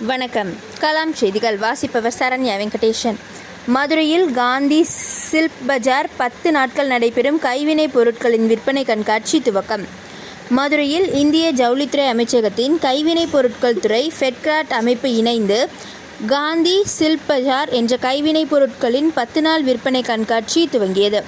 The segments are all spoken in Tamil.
வணக்கம். கலாம் செய்திகள். வாசிப்பவர் சரண்யா வெங்கடேஷன் மதுரையில் காந்தி சில்க் பஜார் பத்து நாட்கள் நடைபெறும் கைவினைப் பொருட்களின் விற்பனை கண்காட்சி துவக்கம். மதுரையில் இந்திய ஜவுளித்துறை அமைச்சகத்தின் கைவினைப் பொருட்கள் துறை ஃபெட்கிராட் அமைப்பு இணைந்து காந்தி சில்க் பஜார் என்ற கைவினைப் பொருட்களின் பத்து நாள் விற்பனை கண்காட்சி துவங்கியது.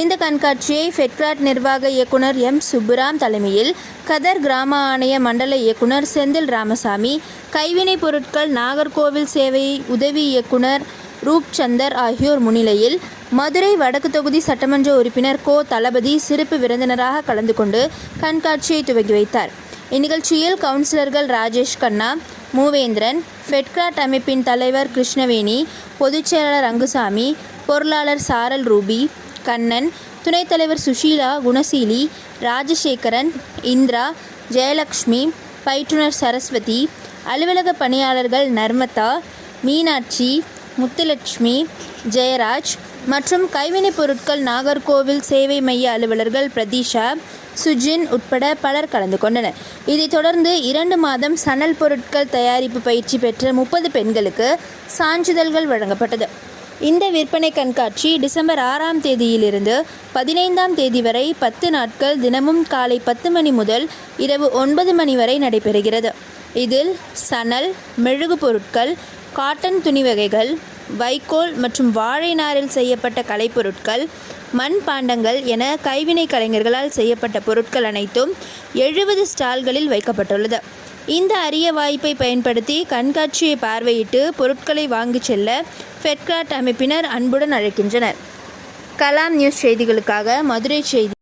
இந்த கண்காட்சியை ஃபெட்கிராட் நிர்வாக இயக்குனர் எம். சுப்புராம் தலைமையில் கதர் கிராம ஆணைய மண்டல இயக்குனர் செந்தில் ராமசாமி கைவினைப் பொருட்கள் நாகர்கோவில் சேவை உதவி இயக்குனர் ரூப்சந்தர் ஆகியோர் முன்னிலையில் மதுரை வடக்கு தொகுதி சட்டமன்ற உறுப்பினர் கோ. தளபதி சிறப்பு விருந்தினராக கலந்து கொண்டு கண்காட்சியை துவங்கி வைத்தார். இந்நிகழ்ச்சியில் கவுன்சிலர்கள் ராஜேஷ் கண்ணா மூவேந்திரன் ஃபெட்கிராட் அமைப்பின் தலைவர் கிருஷ்ணவேணி பொதுச்செயலாளர் ரங்குசாமி பொருளாளர் சாரல் ரூபி கண்ணன் துணைத் தலைவர் சுஷீலா குணசீலி ராஜசேகரன் இந்திரா ஜெயலக்ஷ்மி பயிற்றுனர் சரஸ்வதி அலுவலக பணியாளர்கள் நர்மதா மீனாட்சி முத்துலட்சுமி ஜெயராஜ் மற்றும் கைவினைப் பொருட்கள் நாகர்கோவில் சேவை மைய அலுவலர்கள் பிரதீஷா சுஜின் உட்பட பலர் கலந்து கொண்டனர். இதைத் தொடர்ந்து இரண்டு மாதம் சணல் பொருட்கள் தயாரிப்பு பயிற்சி பெற்ற முப்பது பெண்களுக்கு சான்றிதழ்கள் வழங்கப்பட்டது. இந்த விற்பனை கண்காட்சி டிசம்பர் ஆறாம் தேதியிலிருந்து பதினைந்தாம் தேதி வரை பத்து நாட்கள் தினமும் காலை பத்து மணி முதல் இரவு ஒன்பது மணி வரை நடைபெறுகிறது. இதில் சணல் மெழுகு பொருட்கள் காட்டன் துணி வகைகள் வைக்கோல் மற்றும் வாழை நாரில் செய்யப்பட்ட கலைப்பொருட்கள் மண் பாண்டங்கள் என கைவினை கலைஞர்களால் செய்யப்பட்ட பொருட்கள் அனைத்தும் எழுபது ஸ்டால்களில் வைக்கப்பட்டுள்ளது. இந்த அரிய வாய்ப்பை பயன்படுத்தி கண்காட்சியை பார்வையிட்டு பொருட்களை வாங்கிச் செல்ல ஃபெட்கிராட் அமைப்பினர் அன்புடன் அழைக்கின்றனர். கலாம் நியூஸ் செய்திகளுக்காக மதுரை செய்தி